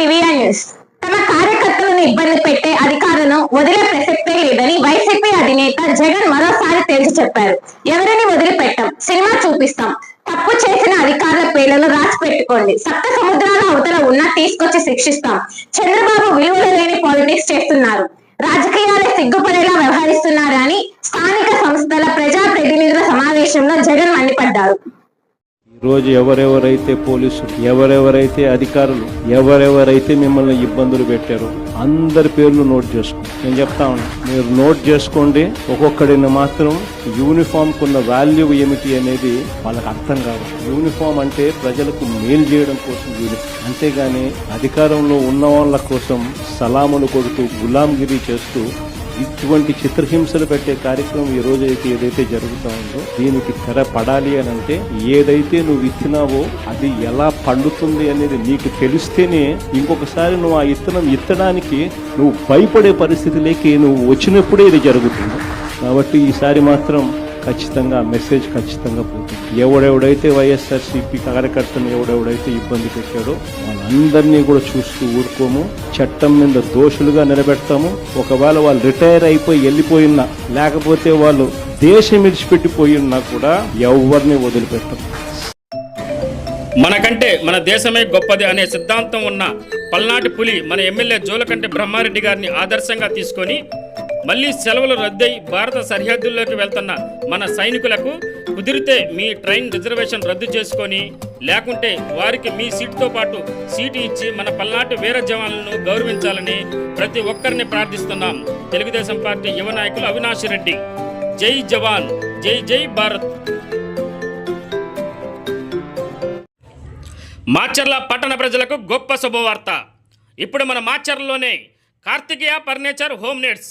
Vivian news తమ కార్యకర్తలను ఇబ్బంది పెట్టే అధికారులను వదిలే ప్రసక్తే లేదని వైసీపీ అధినేత జగన్ మరోసారి తేల్చి చెప్పారు. ఎవరిని వదిలిపెట్టాం? సినిమా చూపిస్తాం. తప్పు చేసిన అధికారుల పేర్లను రాసి పెట్టుకోండి. సప్త సముద్రాల అవతల ఉన్న తీసుకొచ్చి శిక్షిస్తాం. చంద్రబాబు విలువలు లేని పాలిటిక్స్ చేస్తున్నారు. రాజకీయాలే సిగ్గుపడేలా వ్యవహరిస్తున్నారని అని స్థానిక సంస్థల ప్రజా ప్రతినిధుల సమావేశంలో జగన్ మండిపడ్డారు. రోజు ఎవరెవరైతే పోలీసులు ఎవరెవరైతే అధికారులు ఎవరెవరైతే మిమ్మల్ని ఇబ్బందులు పెట్టారో అందరి పేర్లు నోట్ చేసుకోండి నేను చెప్తా ఉన్నా మీరు నోట్ చేసుకోండి. ఒక్కొక్కడిని మాత్రం యూనిఫామ్ కున్న వాల్యూ ఏమిటి అనేది వాళ్ళకి అర్థం కావాలి. యూనిఫామ్ అంటే ప్రజలకు మేలు చేయడం కోసం యూనిఫామ్ అంతేగాని అధికారంలో ఉన్న వాళ్ళ కోసం సలాములు కొడుతూ గులాంగిరి చేస్తూ ఇటువంటి చిత్రహింసలు పెట్టే కార్యక్రమం ఈ రోజు అయితే ఏదైతే జరుగుతా ఉందో దీనికి తెర పడాలి అని అంటే ఏదైతే నువ్వు ఇచ్చినావో అది ఎలా పండుతుంది అనేది నీకు తెలిస్తేనే ఇంకొకసారి నువ్వు ఆ ఇత్తనం ఇత్తడానికి నువ్వు భయపడే పరిస్థితిలోకి నువ్వు వచ్చినప్పుడే ఇది జరుగుతుంది. కాబట్టి ఈసారి మాత్రం ఖచ్చితంగా మెసేజ్ ఖచ్చితంగా పోతుంది. ఎవడెవడైతే వైఎస్ఆర్సీపీ కార్యకర్తను ఎవడెవడైతే ఇబ్బంది పెట్టాడో వాళ్ళందరినీ కూడా చూస్తూ ఊరుకోము. చట్టం మీద దోషులుగా నిలబెడతాము. ఒకవేళ వాళ్ళు రిటైర్ అయిపోయి వెళ్ళిపోయినా లేకపోతే వాళ్ళు దేశం విడిచిపెట్టిపోయి ఉన్నా కూడా ఎవరిని వదిలిపెట్టం మనకంటే మన దేశమే గొప్పది అనే సిద్ధాంతం ఉన్న పల్నాటి పులి మన ఎమ్మెల్యే జోలకంటి బ్రహ్మారెడ్డి గారిని ఆదర్శంగా తీసుకొని మళ్ళీ సెలవులు రద్దయి భారత సరిహద్దుల్లోకి వెళ్తున్న మన సైనికులకు కుదిరితే మీ ట్రైన్ రిజర్వేషన్ రద్దు చేసుకొని లేకుంటే వారికి మీ సీటుతో పాటు సీటు ఇచ్చి మన పల్నాటి వీర జవాన్లను గౌరవించాలని ప్రతి ఒక్కరిని ప్రార్థిస్తున్నాం. తెలుగుదేశం పార్టీ యువ నాయకులు అవినాష్ రెడ్డి. జై జవాన్ జై జై భారత్. మాచర్ల పట్టణ ప్రజలకు గొప్ప శుభవార్త. ఇప్పుడు మన మాచర్లలోనే Karthikeya furniture home needs.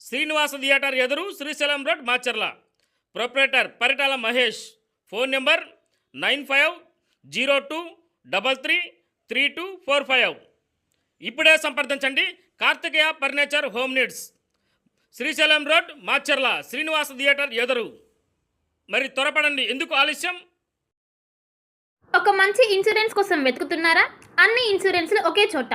Srinivasa theatre ఎదురు Srisailam road Macherla. Proprietor Paritala Mahesh. Phone number nine five zero two double three three two four five. ఇప్పుడే సంప్రదించండి. Karthikeya furniture home needs. Srisailam road Macherla. Srinivasa theatre ఎదురు. మరి త్వరపడండి. ఎందుకు ఆలస్యం? ఒక మంచి ఇన్సూరెన్స్ కోసం వెతుకుతున్నారా? అన్ని ఇన్సూరెన్స్లు ఒకే చోట.